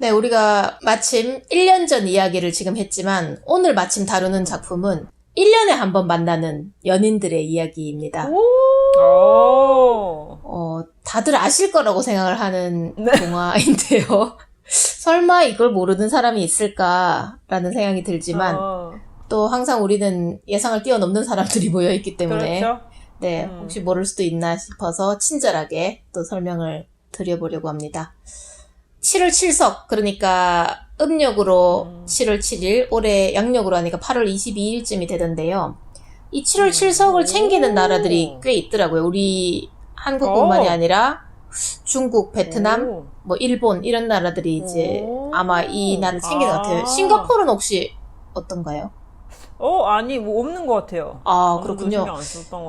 네, 우리가 마침 1년 전 이야기를 지금 했지만 오늘 마침 다루는 작품은 1년에 한 번 만나는 연인들의 이야기입니다. 오. 어, 다들 아실 거라고 생각을 하는 네. 동화인데요. 설마 이걸 모르는 사람이 있을까라는 생각이 들지만 어, 또 항상 우리는 예상을 뛰어넘는 사람들이 모여 있기 때문에 그렇죠. 네, 음. 혹시 모를 수도 있나 싶어서 친절하게 또 설명을 드려보려고 합니다. 7월 7석, 그러니까 음력으로 음. 7월 7일, 올해 양력으로 하니까 8월 22일쯤이 되던데요. 이 7월 7석을 챙기는 오. 나라들이 꽤 있더라고요. 우리 한국뿐만이 오. 아니라 중국, 베트남, 오. 뭐 일본 이런 나라들이 이제 오. 아마 이 날을 챙기는 것 같아요. 아. 싱가포르는 혹시 어떤가요? 어, 아니, 뭐 없는 것 같아요. 아, 그렇군요.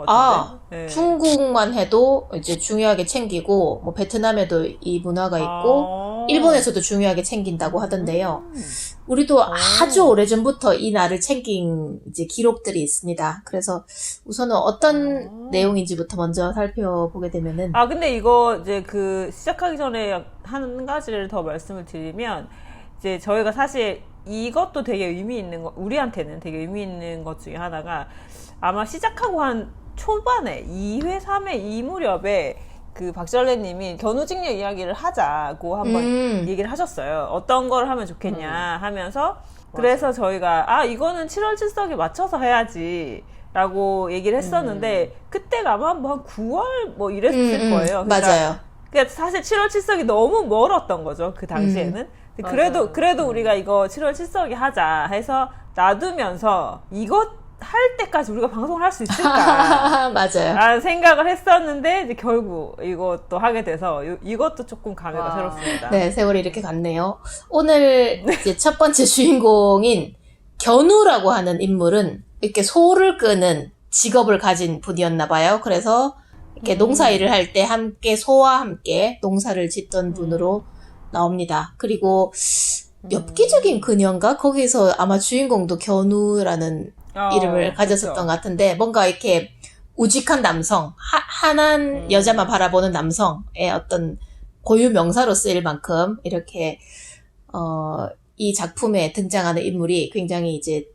아. 네. 중국만 해도 이제 중요하게 챙기고 뭐 베트남에도 이 문화가 있고 아. 일본에서도 중요하게 챙긴다고 하던데요. 음. 우리도 아. 아주 오래전부터 이 날을 챙긴 이제 기록들이 있습니다. 그래서 우선은 어떤 아. 내용인지부터 먼저 살펴보게 되면은 아, 근데 이거 이제 그 시작하기 전에 한 가지를 더 말씀을 드리면 이제 저희가 사실 이것도 되게 의미 있는 거, 우리한테는 되게 의미 있는 것 중에 하나가 아마 시작하고 한 초반에 2회, 3회 이 무렵에 그 박절래님이 견우직녀 이야기를 하자고 한번 음. 얘기를 하셨어요. 어떤 걸 하면 좋겠냐 하면서 그래서 저희가 아 이거는 7월 7석에 맞춰서 해야지. 라고 얘기를 했었는데 그때가 아마 뭐한 9월 뭐 이랬을 음, 음, 거예요. 그러니까 맞아요. 그러니까 사실 7월 7석이 너무 멀었던 거죠. 그 당시에는. 근데 그래도 맞아요. 그래도 우리가 이거 7월 7석이 하자 해서 놔두면서 이것 할 때까지 우리가 방송을 할 수 있을까? 맞아요. 라는 생각을 했었는데 이제 결국 이것도 하게 돼서 요- 이것도 조금 감회가 와. 새롭습니다. 네, 세월이 이렇게 갔네요. 오늘 이제 첫 번째 주인공인 견우라고 하는 인물은 이렇게 소를 끄는 직업을 가진 분이었나 봐요. 그래서 이렇게 음. 농사 일을 할 때 함께 소와 함께 농사를 짓던 분으로 나옵니다. 그리고 엽기적인 그녀인가? 거기서 아마 주인공도 견우라는 어, 이름을 가졌었던 그렇죠. 것 같은데 뭔가 이렇게 우직한 남성, 하, 한한 음. 여자만 바라보는 남성의 어떤 고유 명사로 쓰일 만큼 이렇게 어, 이 작품에 등장하는 인물이 굉장히 이제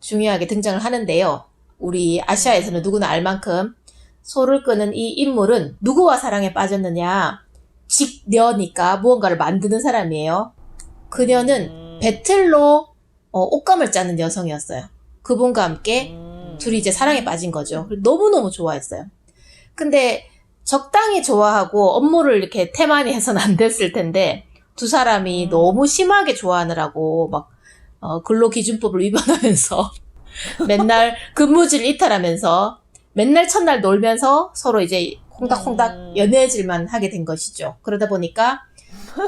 중요하게 등장을 하는데요. 우리 아시아에서는 누구나 알 만큼 소를 끄는 이 인물은 누구와 사랑에 빠졌느냐? 직녀니까 무언가를 만드는 사람이에요. 그녀는 음. 배틀로 어, 옷감을 짜는 여성이었어요. 그분과 함께 음. 둘이 이제 사랑에 빠진 거죠. 너무너무 좋아했어요. 근데 적당히 좋아하고 업무를 이렇게 태만히 해서는 안 됐을 텐데 두 사람이 음. 너무 심하게 좋아하느라고 막 어, 근로기준법을 위반하면서 맨날 근무지를 이탈하면서 맨날 첫날 놀면서 서로 이제 콩닥콩닥 음. 연애질만 하게 된 것이죠. 그러다 보니까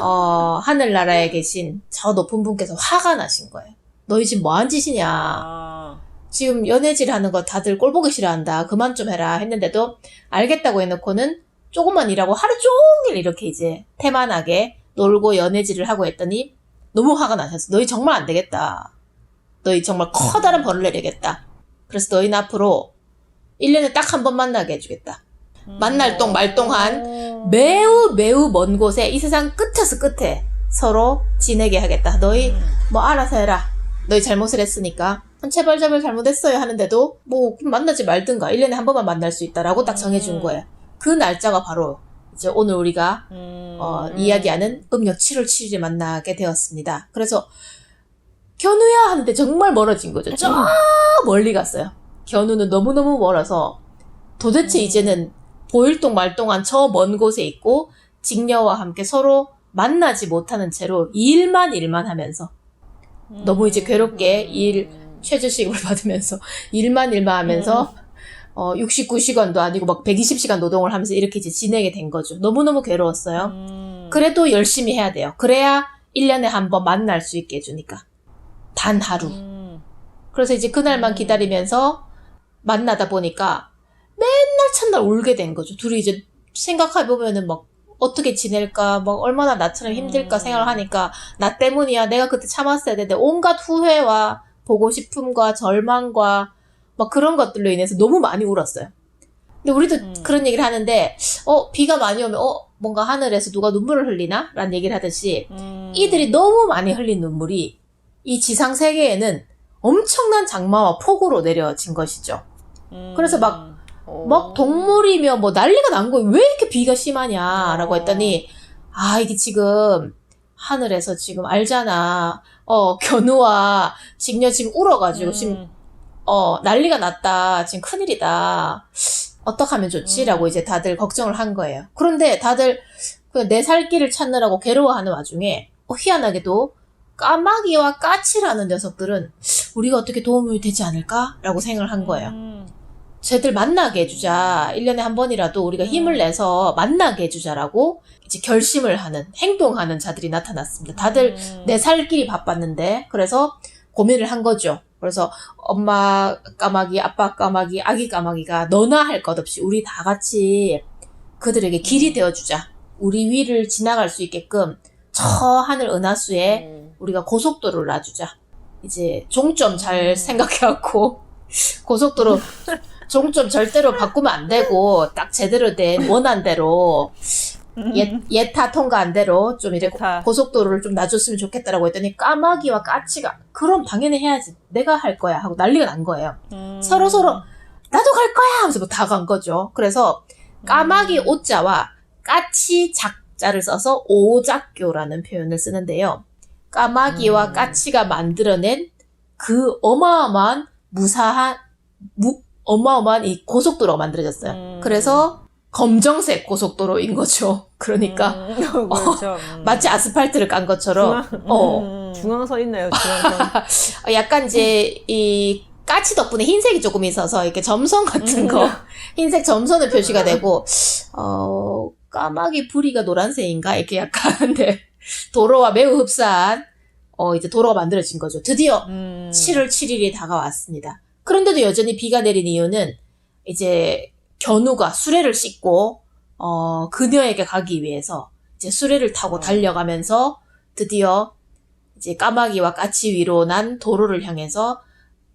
어, 하늘나라에 계신 저 높은 분께서 화가 나신 거예요. 너희 지금 뭐한 짓이냐. 아. 지금 연애질 하는 거 다들 꼴보기 싫어한다. 그만 좀 해라. 했는데도 알겠다고 해놓고는 조금만 일하고 하루 종일 이렇게 이제 태만하게 놀고 연애질을 하고 했더니 너무 화가 나셨어. 너희 정말 안 되겠다. 너희 정말 커다란 벌을 내리겠다. 그래서 너희는 앞으로 1년에 딱 한 번 만나게 해주겠다. 만날 동 말동한 매우 매우 먼 곳에 이 세상 끝에서 끝에 서로 지내게 하겠다. 너희 뭐 알아서 해라. 너희 잘못을 했으니까. 제발 제발 잘못했어요 하는데도 뭐 그럼 만나지 말든가 1년에 한 번만 만날 수 있다라고 딱 정해준 음. 거예요. 그 날짜가 바로 이제 오늘 우리가 음. 어, 음. 이야기하는 음력 7월 7일에 만나게 되었습니다. 그래서 견우야 하는데 정말 멀어진 거죠. 저 멀리 갔어요. 견우는 너무너무 멀어서 도대체 음. 이제는 보일동 말동한 저먼 곳에 있고 직녀와 함께 서로 만나지 못하는 채로 일만 일만 하면서 음. 너무 이제 괴롭게 일 최저시급을 받으면서 일만 일만 하면서 어 69시간도 아니고 막 120시간 노동을 하면서 이렇게 이제 지내게 된 거죠. 너무너무 괴로웠어요. 음. 그래도 열심히 해야 돼요. 그래야 1년에 한 번 만날 수 있게 해 주니까. 단 하루. 음. 그래서 이제 그날만 음. 기다리면서 만나다 보니까 맨날 첫날 울게 된 거죠. 둘이 이제 생각해보면은 막 어떻게 지낼까, 막 얼마나 나처럼 힘들까 음. 생각을 하니까 나 때문이야. 내가 그때 참았어야 되는데 온갖 후회와 보고 싶음과 절망과 막 그런 것들로 인해서 너무 많이 울었어요. 근데 우리도 음. 그런 얘기를 하는데, 어, 비가 많이 오면, 어, 뭔가 하늘에서 누가 눈물을 흘리나? 라는 얘기를 하듯이 음. 이들이 너무 많이 흘린 눈물이 이 지상 세계에는 엄청난 장마와 폭우로 내려진 것이죠. 음. 그래서 막 어. 막 동물이며 뭐 난리가 난 거예요. 왜 이렇게 비가 심하냐라고 어. 했더니 아 이게 지금 하늘에서 지금 알잖아. 어 견우와 직녀 지금 울어가지고 음. 지금 어 난리가 났다. 지금 큰일이다. 어떡하면 좋지라고 음. 이제 다들 걱정을 한 거예요. 그런데 다들 그내 살 길을 찾느라고 괴로워하는 와중에 어, 희한하게도 까마귀와 까치라는 녀석들은 우리가 어떻게 도움이 되지 않을까라고 생각을 한 거예요. 음. 쟤들 만나게 해주자. 1년에 한 번이라도 우리가 힘을 음. 내서 만나게 해주자라고 이제 결심을 하는, 행동하는 자들이 나타났습니다. 다들 음. 내살 길이 바빴는데, 그래서 고민을 한 거죠. 그래서 엄마 까마귀, 아빠 까마귀, 아기 까마귀가 너나 할 것 없이 우리 다 같이 그들에게 길이 음. 되어주자. 우리 위를 지나갈 수 있게끔 저 하늘 은하수에 음. 우리가 고속도로를 놔주자. 이제 종점 잘 음. 생각해갖고 고속도로 종점 절대로 바꾸면 안 되고 딱 제대로 된 원안대로 음. 예, 예타 통과한 대로 좀 이렇게 예타. 고속도로를 좀 놔줬으면 좋겠다라고 했더니 까마귀와 까치가 그럼 당연히 해야지 내가 할 거야 하고 난리가 난 거예요. 음. 서로 서로 나도 갈 거야 하면서 뭐 다 간 거죠. 그래서 까마귀 음. 오자와 까치 작자를 써서 오작교라는 표현을 쓰는데요. 까마귀와 음. 까치가 만들어낸 그 어마어마한 무사한 무, 어마어마한 이 고속도로가 만들어졌어요. 음. 그래서 검정색 고속도로인 거죠. 그러니까 음. 그렇죠. 음. 마치 아스팔트를 깐 것처럼 중앙, 어. 음. 중앙선 있나요? 중앙선. 어, 약간 이제 이 까치 덕분에 흰색이 조금 있어서 이렇게 점선 같은 거 흰색 점선의 표시가 되고 어 까마귀 부리가 노란색인가 이렇게 약간 네, 도로와 매우 흡사한 어 이제 도로가 만들어진 거죠. 드디어 음. 7월 7일이 다가왔습니다. 그런데도 여전히 비가 내린 이유는 이제 견우가 수레를 싣고 어 그녀에게 가기 위해서 이제 수레를 타고 어. 달려가면서 드디어 이제 까마귀와 까치 위로 난 도로를 향해서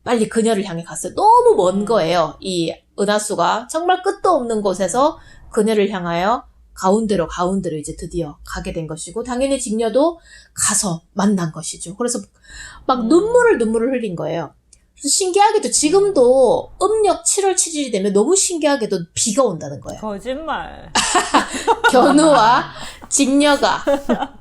빨리 그녀를 향해 갔어요. 너무 먼 음. 거예요. 이 은하수가 정말 끝도 없는 곳에서 그녀를 향하여 가운데로 가운데로 이제 드디어 가게 된 것이고 당연히 직녀도 가서 만난 것이죠. 그래서 막 음. 눈물을 눈물을 흘린 거예요. 신기하게도 지금도 음력 7월 7일이 되면 너무 신기하게도 비가 온다는 거예요. 거짓말. 견우와 직녀가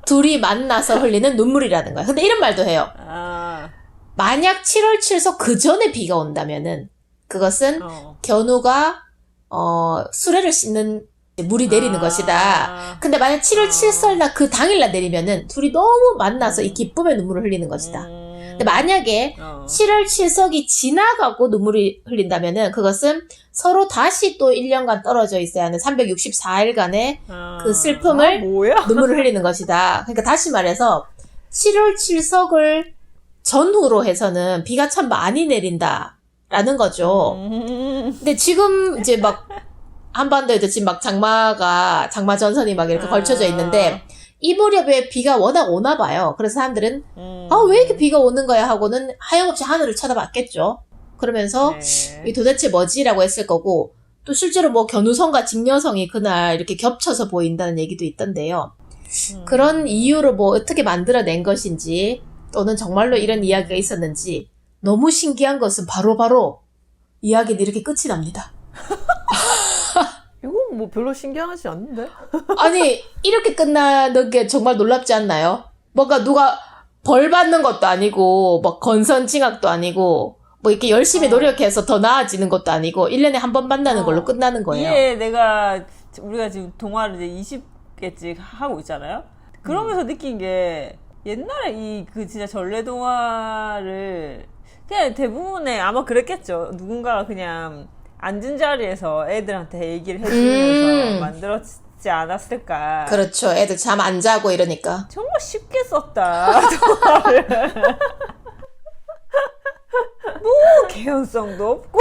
둘이 만나서 흘리는 눈물이라는 거예요. 근데 이런 말도 해요. 아. 만약 7월 7서 그 전에 비가 온다면은 그것은 어. 견우가 어 수레를 씻는 물이 내리는 아. 것이다. 근데 만약 7월 아. 7설날 그 당일날 내리면은 둘이 너무 만나서 이 기쁨의 눈물을 흘리는 것이다. 음. 근데 만약에 어. 7월 7석이 지나가고 눈물이 흘린다면은 그것은 서로 다시 또 1년간 떨어져 있어야 하는 364일간의 아. 그 슬픔을 아? 눈물을 흘리는 것이다. 그러니까 다시 말해서 7월 7석을 전후로 해서는 비가 참 많이 내린다라는 거죠. 음. 근데 지금 이제 막 한반도에도 지금 막 장마가 장마 전선이 막 이렇게 아. 걸쳐져 있는데 이 무렵에 비가 워낙 오나 봐요. 그래서 사람들은 음. 아 왜 이렇게 비가 오는 거야 하고는 하염없이 하늘을 쳐다봤겠죠. 그러면서 네. 이 도대체 뭐지라고 했을 거고 또 실제로 뭐 견우성과 직녀성이 그날 이렇게 겹쳐서 보인다는 얘기도 있던데요. 음. 그런 이유로 뭐 어떻게 만들어낸 것인지 또는 정말로 이런 이야기가 있었는지 너무 신기한 것은 바로바로 이야기는 이렇게 끝이 납니다. 뭐 별로 신기하지 않는데? 아니 이렇게 끝나는 게 정말 놀랍지 않나요? 뭔가 누가 벌 받는 것도 아니고 뭐 건선징악도 아니고 뭐 이렇게 열심히 어. 노력해서 더 나아지는 것도 아니고 1년에 한 번 만나는 걸로 어. 끝나는 거예요. 이게 내가 우리가 지금 동화를 이제 20개씩 하고 있잖아요. 그러면서 음. 느낀 게 옛날에 이 그 진짜 전래 동화를 그냥 대부분의 아마 그랬겠죠. 누군가가 그냥 앉은 자리에서 애들한테 얘기를 해주면서 음. 만들었지 않았을까. 그렇죠. 애들 잠 안 자고 이러니까. 정말 쉽게 썼다. 뭐 개연성도 없고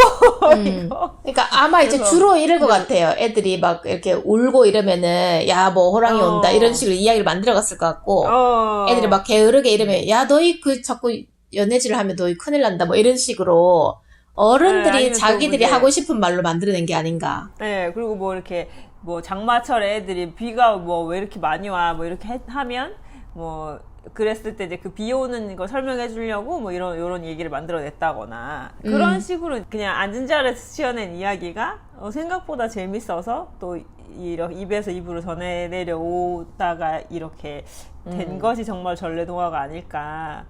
음. 이거. 그러니까 아마 이제 그래서- 주로 이럴 것 같아요. 애들이 막 이렇게 울고 이러면은 야 뭐 호랑이 어. 온다 이런 식으로 이야기를 만들어갔을 것 같고 어. 애들이 막 게으르게 이러면 야 너희 그 자꾸 연애질을 하면 너희 큰일 난다 뭐 이런 식으로 네, 어른들이 또 자기들이 하고 싶은 말로 만들어낸 게 아닌가. 네, 그리고 뭐 이렇게 뭐 장마철에 애들이 비가 뭐 왜 이렇게 많이 와? 뭐 이렇게 해- 하면 뭐 그랬을 때 이제 그 비 오는 거 설명해 주려고 뭐 이런 이런 얘기를 만들어냈다거나 그런 식으로 그냥 앉은 자리에서 지어낸 이야기가 어, 생각보다 재밌어서 또 이렇게 입에서 입으로 전해 내려오다가 이렇게 된 것이 정말 전래동화가 아닐까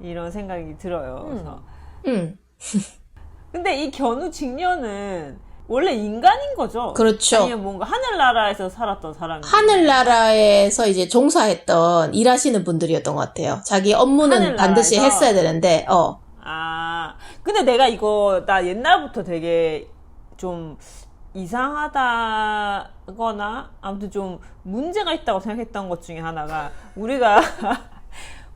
이런 생각이 들어요. 그래서 음, 근데 이 견우 직녀는 원래 인간인 거죠? 그렇죠. 아니면 뭔가 하늘나라에서 살았던 사람이 하늘나라에서 이제 종사했던 일하시는 분들이었던 것 같아요. 자기 업무는 하늘나라에서? 반드시 했어야 되는데, 어, 아 근데 내가 이거 나 옛날부터 되게 좀 이상하다거나 아무튼 좀 문제가 있다고 생각했던 것 중에 하나가 우리가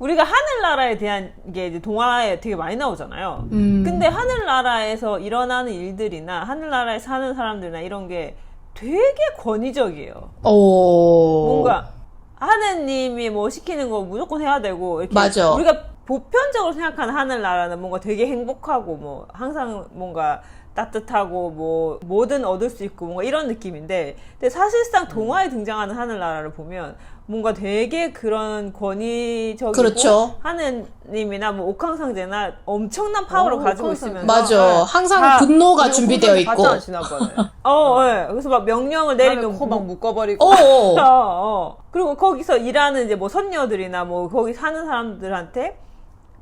우리가 하늘나라에 대한 게 이제 동화에 되게 많이 나오잖아요. 음, 근데 하늘나라에서 일어나는 일들이나 하늘나라에 사는 사람들이나 이런 게 되게 권위적이에요. 오, 뭔가 하느님이 뭐 시키는 거 무조건 해야 되고 이렇게 맞아. 우리가 보편적으로 생각하는 하늘나라는 뭔가 되게 행복하고 뭐 항상 뭔가 따뜻하고 뭐 뭐든 얻을 수 있고 뭔가 이런 느낌인데 근데 사실상 동화에 등장하는 하늘나라를 보면 뭔가 되게 그런 권위적이고 그렇죠. 하느님이나 뭐 옥황상제나 엄청난 파워를 어, 가지고. 있으면서 맞아. 네. 항상 다 분노가 준비되어 있고. 지난번에. 어, 예. 그래서 막 명령을 내리면 코막 묶어버리고. 오, 어, 어. 그리고 거기서 일하는 이제 뭐 선녀들이나 뭐 거기 사는 사람들한테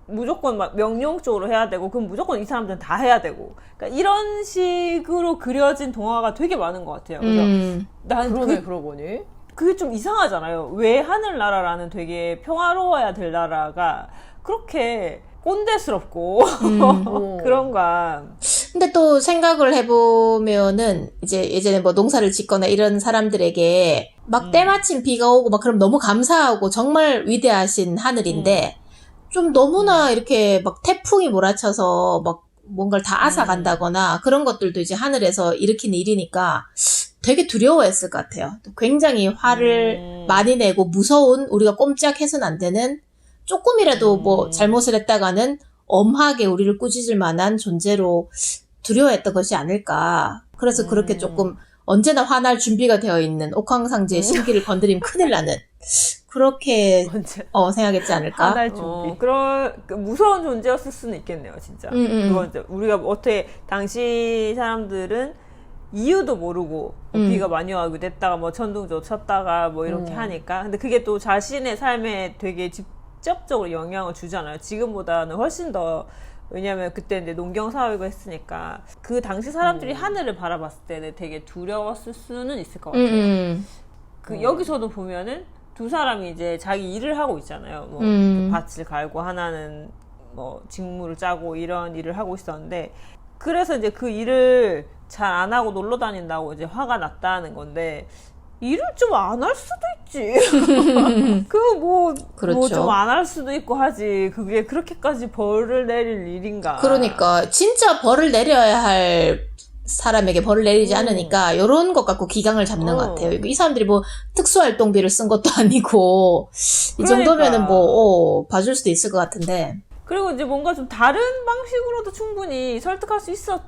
무조건 막 명령적으로 해야 되고 그럼 무조건 이 사람들은 다 해야 되고 그러니까 이런 식으로 그려진 동화가 되게 많은 것 같아요. 그래서 음, 난 그러네 그, 그러고 보니. 그게 좀 이상하잖아요. 왜 하늘나라라는 되게 평화로워야 될 나라가 그렇게 꼰대스럽고 어. 그런가. 근데 또 생각을 해보면은 이제 예전에 뭐 농사를 짓거나 이런 사람들에게 막 음. 때마침 비가 오고 막 그럼 너무 감사하고 정말 위대하신 하늘인데 음. 좀 너무나 이렇게 막 태풍이 몰아쳐서 막 뭔가를 다 앗아 음. 간다거나 그런 것들도 이제 하늘에서 일으키는 일이니까 되게 두려워했을 것 같아요. 또 굉장히 화를 음. 많이 내고 무서운 우리가 꼼짝해서는 안 되는 조금이라도 뭐 음. 잘못을 했다가는 엄하게 우리를 꾸짖을 만한 존재로 두려워했던 것이 아닐까. 그래서 그렇게 음. 조금 언제나 화날 준비가 되어 있는 옥황상제의 심기를 건드리면 큰일 나는 그렇게 언제 어, 생각했지 않을까. 하날 준비. 어, 그런 그 무서운 존재였을 수는 있겠네요, 진짜. 음, 음. 그건 이제 우리가 어떻게 당시 사람들은 이유도 모르고 뭐 음. 비가 많이 와고 됐다가 뭐 천둥조 쳤다가 뭐 이렇게 음. 하니까 근데 그게 또 자신의 삶에 되게 직접적으로 영향을 주잖아요. 지금보다는 훨씬 더 왜냐면 그때 이제 농경 사회고 했으니까 그 당시 사람들이 하늘을 바라봤을 때는 되게 두려웠을 수는 있을 것 음, 같아요. 음. 그 여기서도 보면은 두 사람이 이제 자기 일을 하고 있잖아요. 뭐 음. 그 밭을 갈고 하나는 뭐 직무를 짜고 이런 일을 하고 있었는데 그래서 이제 그 일을 잘 안 하고 놀러 다닌다고 이제 화가 났다는 건데 일을 좀 안 할 수도 있지. 그뭐 그렇죠. 뭐좀 안 할 수도 있고 하지. 그게 그렇게까지 벌을 내릴 일인가? 그러니까 진짜 벌을 내려야 할 사람에게 벌을 내리지 음. 않으니까 이런 것 갖고 기강을 잡는 것 어. 같아요. 이 사람들이 뭐 특수활동비를 쓴 것도 아니고 이 그러니까. 정도면은 뭐 어, 봐줄 수도 있을 것 같은데 그리고 이제 뭔가 좀 다른 방식으로도 충분히 설득할 수 있었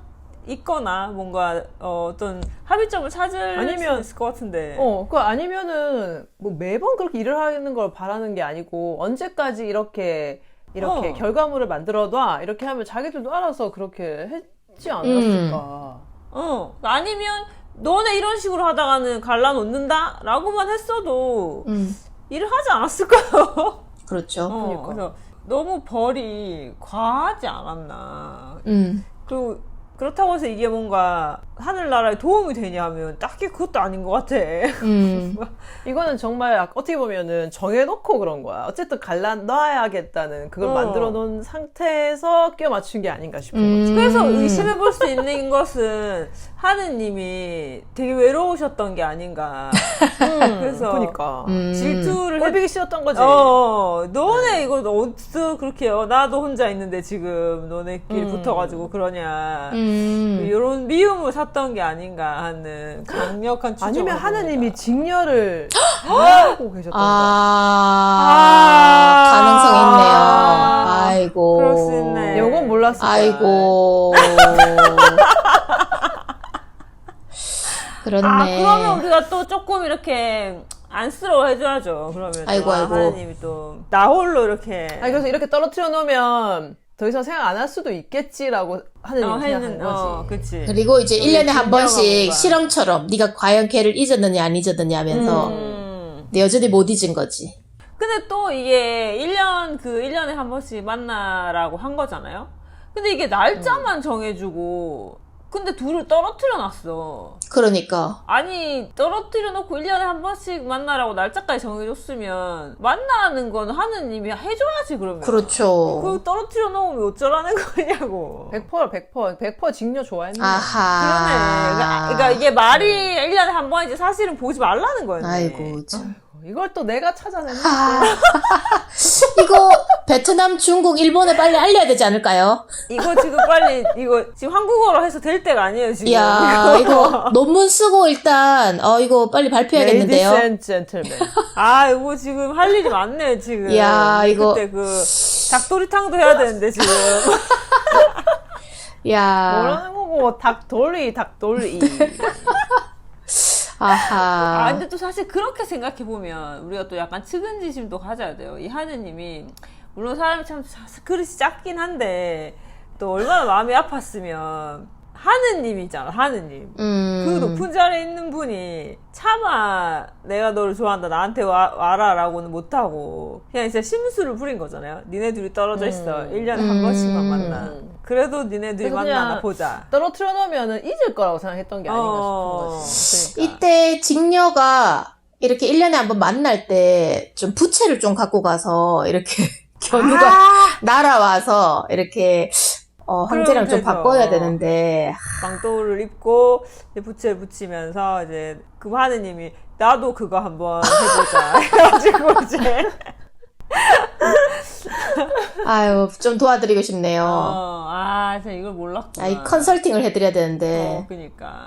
있거나 뭔가 어, 어떤 합의점을 찾을 아니면- 수 있을 것 같은데. 어, 그 아니면은 뭐 매번 그렇게 일을 하는 걸 바라는 게 아니고 언제까지 이렇게 이렇게 어. 결과물을 만들어놔 이렇게 하면 자기들도 알아서 그렇게 했지 않았을까. 어 아니면 너네 이런 식으로 하다가는 갈라놓는다 라고만 했어도 음 일을 하지 않았을까요? 그렇죠. 어, 그러니까. 그래서 너무 벌이 과하지 않았나. 음 그리고 그렇다고 해서 이게 뭔가 하늘나라에 도움이 되냐면 딱히 그것도 아닌 것 같아. 음. 이거는 정말 약- 어떻게 보면은 정해놓고 그런 거야. 어쨌든 갈라놔야겠다는 그걸 어. 만들어 놓은 상태에서 끼워 맞춘 게 아닌가 싶은 음. 거지. 그래서 의심해 볼 수 있는 것은 하느님이 되게 외로우셨던 게 아닌가. 그래서 그러니까 음. 질투를 했... 꼴보기 싫었던 거지. 어, 너네 이거 어디서 그렇게 요 나도 혼자 있는데 지금 너네끼리 음. 붙어가지고 그러냐. 음. 이런 미움을 샀던 게 아닌가 하는 강력한 추정을 아니면. 하느님이 직녀를 하고 계셨던 거. 아, 아. 가능성 있네요. 아. 아이고. 그럴 수 있네. 요건 거야. 아이고. 그렇네. 아 그러면 우리가 또 조금 이렇게 안쓰러워 해줘야죠. 그러면 또 아이고, 아, 아이고. 하나님이 또 나 홀로 이렇게 아니 그래서 이렇게 떨어뜨려 놓으면 더 이상 생각 안 할 수도 있겠지라고 하는 어, 생각하는 했는 거지. 어 그치. 그리고 이제 그게 1년에 한 중요한 번씩. 실험처럼 네가 과연 걔를 잊었느냐 안 잊었느냐 하면서 음. 근데 여전히 못 잊은 거지. 근데 또 이게 1년 그 1년에 한 번씩 만나라고 한 거잖아요. 근데 이게 날짜만 정해주고 근데 둘을 떨어뜨려 놨어. 그러니까 아니 떨어뜨려 놓고 1년에 한 번씩 만나라고 날짜까지 정해줬으면 만나는 건 하느님이 해줘야지 그러면. 그렇죠. 그거 떨어뜨려 놓으면 어쩌라는 거냐고. 100% 100% 100% 직녀 좋아했네. 아하. 그러네. 그러니까, 그러니까 이게 말이 1년에 한 번이지 사실은 보지 말라는 거였네. 아이고 참. 이걸 또 내가 찾아내는. 아. 이거 베트남, 중국, 일본에 빨리 알려야 되지 않을까요? 이거 지금 빨리 이거 지금 한국어로 해서 될 때가 아니에요 지금. 이야 이거 논문 쓰고 일단 어 이거 빨리 발표해야겠는데요. Ladies and gentlemen. 아 이거 지금 할 일이 많네 지금. 이야, 이거- 그때 그 닭도리탕도 해야 되는데 지금. 야 뭐라는 거고 닭돌리 닭돌리. 아하. 아 근데 또 사실 그렇게 생각해 보면 우리가 또 약간 측은지심도 가져야 돼요. 이 하느님이 물론 사람이 참 자- 그릇이 작긴 한데 또 얼마나 마음이 아팠으면 하느님이잖아 하느님. 음. 그 높은 자리에 있는 분이 차마 내가 너를 좋아한다 나한테 와, 와라 라고는 못하고 그냥 진짜 심수를 부린 거잖아요. 니네 둘이 떨어져 있어. 음. 1년에 한 번씩만 음. 만나. 그래도 니네 둘이 만나나 보자. 떨어뜨려 놓으면은 잊을 거라고 생각했던 게 아닌가 어. 싶은 거지. 그러니까. 이때 직녀가 이렇게 1년에 한 번 만날 때 좀 부채를 좀 갖고 가서 이렇게 견우가 아! 날아와서 이렇게 어, 황제랑 좀. 바꿔야 되는데 망토를 입고 이제 부채를 붙이면서 이제 그 하느님이 나도 그거 한번 해보자 해가지고 이제 아유 좀 도와드리고 싶네요. 어, 아 제가 이걸 몰랐구나. 아, 이 컨설팅을 해드려야 어, 되는데. 그니까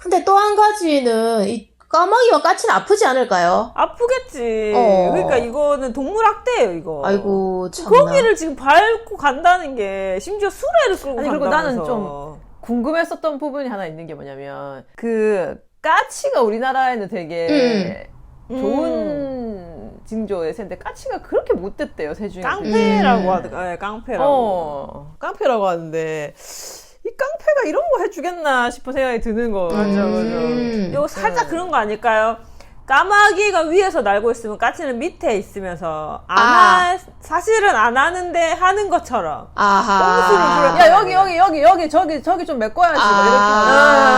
근데 또 한 가지는 이 까마귀와 까치는 아프지 않을까요? 아프겠지. 어. 그러니까 이거는 동물 학대예요 이거. 아이고 참. 거기를 지금 밟고 간다는 게 심지어 수레를 끌고 아니, 그리고 간다면서. 나는 좀 궁금했었던 부분이 하나 있는 게 뭐냐면 그 까치가 우리나라에는 되게 음. 좋은 징조의 새인데 까치가 그렇게 못됐대요 새 중에. 깡패라고 음. 하더라. 네, 깡패라고. 어 깡패라고 하는데 이 깡패가 이런 거 해주겠나 싶은 생각이 드는 거. 맞아, 맞아. 음. 이거 살짝 그런 거 아닐까요? 까마귀가 위에서 날고 있으면 까치는 밑에 있으면서 안 아. 하, 사실은 안 하는데 하는 것처럼. 아하. 꼼수를 부려- 야 여기 여기 여기 여기 저기 저기 좀 메꿔야지 뭐 이렇게 아.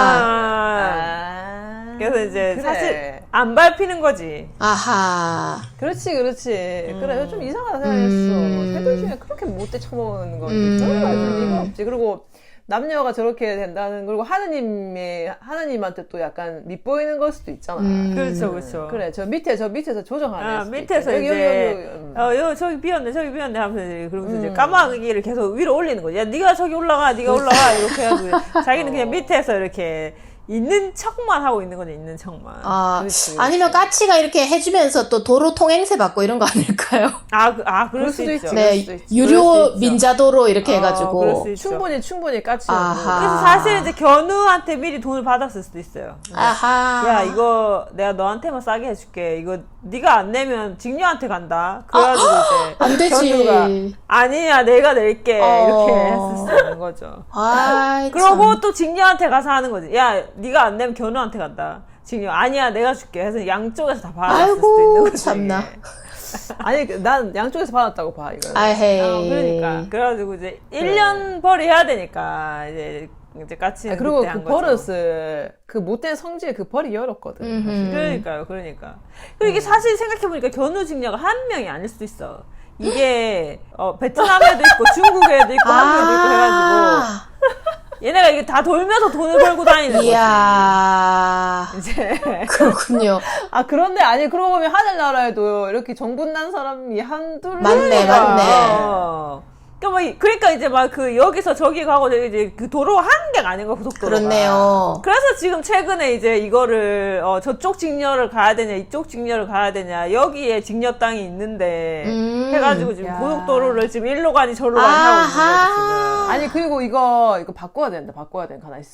하는. 아. 그래서 이제 그래. 사실 안 밟히는 거지. 아하. 그렇지 그렇지 음. 그래 좀 이상하다 생각했어 음. 새들 중에 그렇게 못돼 처먹는 거지 음. 이가 없지 그리고 남녀가 저렇게 된다는 그리고 하느님의 하느님한테 또 약간 밑보이는 걸 수도 있잖아 음. 그렇죠, 그렇죠. 그래 저 밑에 저 밑에서 조정하는 아, 수도 밑에서 있겠다. 여기, 이제 여기, 여기, 여기. 음. 어, 여 저기 비었네, 저기 비었네 하면서 이제 그러면서 이제 음. 까마귀를 계속 위로 올리는 거지. 야, 네가 저기 올라가, 네가 올라가 이렇게 해가지고 자기는 어. 그냥 밑에서 이렇게 있는 척만 하고 있는 거지, 있는 척만. 아, 그렇지. 아니면 까치가 이렇게 해주면서 또 도로 통행세 받고 이런 거 아닐까요? 아, 그, 아, 그럴, 그럴 수 수도 있죠. 네, 그럴 수도. 그럴 수 유료 있죠. 민자도로 이렇게 어, 그럴 해가지고. 수 있죠. 충분히 충분히 까치 아하. 그래서 사실 이제 견우한테 미리 돈을 받았을 수도 있어요. 아하. 야, 이거 내가 너한테만 싸게 해줄게. 이거 네가 안 내면 직녀한테 간다. 그래가지고 이제 안 되지. 견우가 아니야, 내가 낼게 어. 이렇게 했을 수 있는 거죠. 아이, 그러고 참. 또 직녀한테 가서 하는 거지. 야, 네가 안 내면 견우한테 간다. 직녀 아니야, 내가 줄게. 해서 양쪽에서 다 받았을 수도 있는 거지. 참나. 아니 난 양쪽에서 받았다고 봐 이거 아헤이. 어, 그러니까. 그래가지고 이제 1년 벌이 해야 되니까 이제 이제 까치 아, 그리고 그때 그 한 거죠. 버릇을 그 못된 성질 그 벌이 열었거든 음흠. 그러니까요, 그러니까. 그리고 이게 사실 생각해보니까 견우 직녀가 한 명이 아닐 수도 있어. 이게, 어, 베트남에도 있고, 중국에도 있고, 한국에도 있고 해가지고, 얘네가 이게 다 돌면서 돈을 벌고 다니는 거지. 이야. 이제. 그렇군요. 아 그런데 아니 그러고 보면 하늘나라에도 이렇게 정분 난 사람이 한둘 맞네, 맞네. 어. 그러니까, 뭐, 그러니까 이제 막 그 여기서 저기 가고 이제 그 도로가 한 개가 아닌 거야 고속도로가. 그렇네요. 그래서 지금 최근에 이제 이거를 어, 저쪽 직녀를 가야 되냐 이쪽 직녀를 가야 되냐 여기에 직녀 땅이 있는데 음. 해가지고 지금 야. 고속도로를 지금 일로 가니 절로 가니 하고 있는 거죠 지금. 아니 그리고 이거 이거 바꿔야 된다 바꿔야 된다 하나 있어